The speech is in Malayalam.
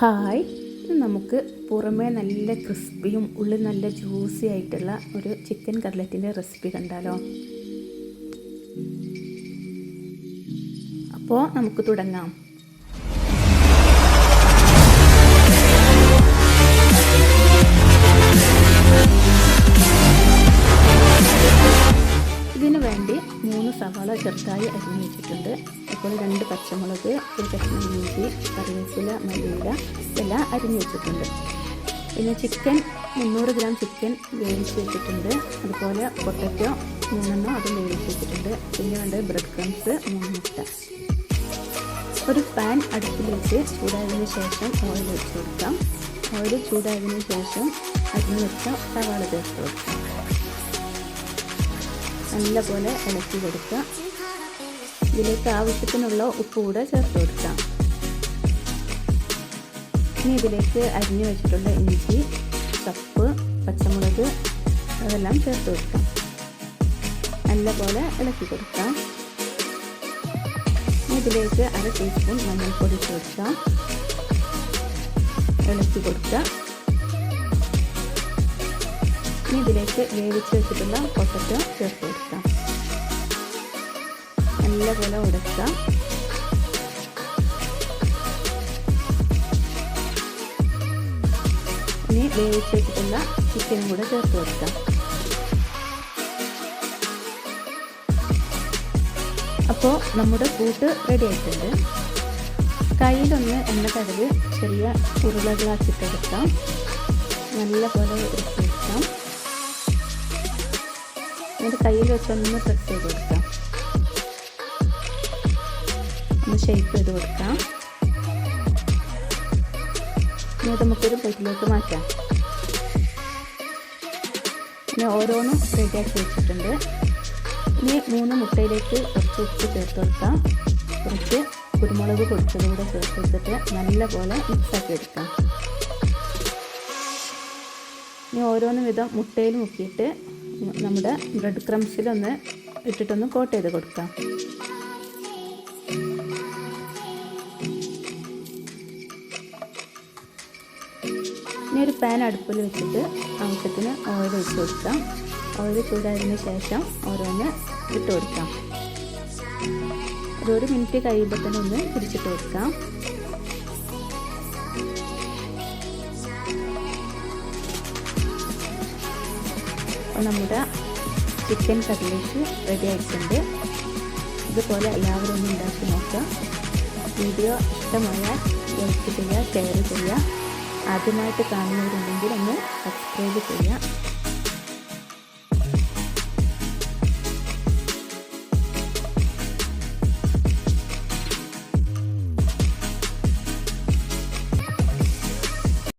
ഹായ്. നമുക്ക് പുറമേ നല്ല ക്രിസ്പിയും ഉള്ളിൽ നല്ല ജ്യൂസി ആയിട്ടുള്ള ഒരു ചിക്കൻ കട്ലറ്റിന്റെ റെസിപ്പി കണ്ടാലോ? അപ്പോൾ നമുക്ക് തുടങ്ങാം. ചെറുതായി അരിഞ്ഞു വെച്ചിട്ടുണ്ട്. അതുപോലെ രണ്ട് പച്ചമുളക് ഒരു കഷ്ണം ഇഞ്ചി കറിവേപ്പില മല്ലിയില എല്ലാം അരിഞ്ഞു വെച്ചിട്ടുണ്ട്. പിന്നെ ചിക്കൻ മുന്നൂറ് ഗ്രാം ചിക്കൻ വേവിച്ച് വെച്ചിട്ടുണ്ട്. അതുപോലെ പൊട്ടറ്റോ മൂന്നെണ്ണോ അതും വേവിച്ച് വെച്ചിട്ടുണ്ട്. പിന്നെ വേണ്ടത് ബ്രെഡ് ക്രംസ് മൂന്ന് മുട്ട ഒരു പാൻ അടുപ്പിൽ വെച്ച് ചൂടായതിനു ശേഷം ഓയിൽ വെച്ച് കൊടുക്കാം. ഓയിൽ ചൂടായതിനു ശേഷം അരിഞ്ഞു വെച്ച സവാള ചേർത്ത് കൊടുക്കാം നല്ലപോലെ ഇളക്കി കൊടുക്കുക. ഇതിലേക്ക് ആവശ്യത്തിനുള്ള ഉപ്പ് കൂടെ ചേർത്ത് കൊടുക്കാം. ഇനി ഇതിലേക്ക് അരിഞ്ഞു വെച്ചിട്ടുള്ള ഇഞ്ചി കപ്പ് പച്ചമുളക് അതെല്ലാം ചേർത്ത് കൊടുക്കാം. നല്ലപോലെ ഇളക്കി കൊടുക്കാം. ഇതിലേക്ക് അര ടീസ്പൂൺ മഞ്ഞൾപ്പൊടി ചേർക്കാം ഇളക്കി കൊടുക്കുക ഇനി ഇതിലേക്ക് വേവിച്ച് വെച്ചിട്ടുള്ള പൊട്ടറ്റോ ചേർത്ത് കൊടുക്കാം. നല്ലപോലെ ഉടക്കുക ഇനി വേവിച്ച് വെച്ചിട്ടുള്ള ചിക്കനും കൂടെ ചേർത്ത് കൊടുക്കാം. അപ്പോൾ നമ്മുടെ കൂട്ട് റെഡി ആയിട്ടുണ്ട്. കയ്യിലൊന്ന് എണ്ണക്കടൽ ചെറിയ ഉരുളകളാക്കിട്ടെടുക്കാം നല്ല പോലെ എടുത്തെടുക്കാം എന്നിട്ട് കയ്യിൽ വെച്ചൊന്ന് പ്രസ് ചെയ്ത് കൊടുക്കാം. ഒന്ന് ഷേപ്പ് ചെയ്ത് കൊടുക്കാം. ഇനി നമുക്കൊരു പ്ലേറ്റിലേക്ക് മാറ്റാം. ഇനി ഓരോന്നും റെഡിയാക്കി വെച്ചിട്ടുണ്ട്. ഇനി മൂന്ന് മുട്ടയിലേക്ക് കുറച്ച് ഉപ്പ് ചേർത്ത് കൊടുക്കാം. കുറച്ച് കുരുമുളക് പൊടിച്ചതും കൂടെ ചേർത്ത് കൊടുത്തിട്ട് നല്ലപോലെ മിക്സാക്കി എടുക്കാം. ഇനി ഓരോന്നും വിധം മുട്ടയിൽ മുക്കിയിട്ട് നമ്മുടെ ബ്രെഡ് ക്രംസിലൊന്ന് ഇട്ടിട്ടൊന്ന് കോട്ട് ചെയ്ത് കൊടുക്കാം. ഇനി ഒരു പാൻ അടുപ്പിൽ വെച്ചിട്ട് ആവശ്യത്തിന് ഓയിൽ ഒഴിച്ച് കൊടുക്കാം. ഓയിൽ ചൂടായതിന് ശേഷം ഓരോന്ന് ഇട്ട് കൊടുക്കാം. ഒരു ഒരു മിനിറ്റ് കഴിയുമ്പോൾ തന്നെ ഒന്ന് പിടിച്ചിട്ട് കൊടുക്കാം. നമ്മുടെ ചിക്കൻ കട്ട്ലേറ്റ് റെഡി ആയിട്ടുണ്ട്. ഇതുപോലെ എല്ലാവരും ഒന്ന് ഉണ്ടാക്കി നോക്കുക. വീഡിയോ ഇഷ്ടമായാൽ ലൈക്ക് ചെയ്യുക ഷെയർ ചെയ്യുക. ആദ്യമായിട്ട് കാണുന്നവരുണ്ടെങ്കിൽ ഒന്ന് സബ്സ്ക്രൈബ് ചെയ്യുക.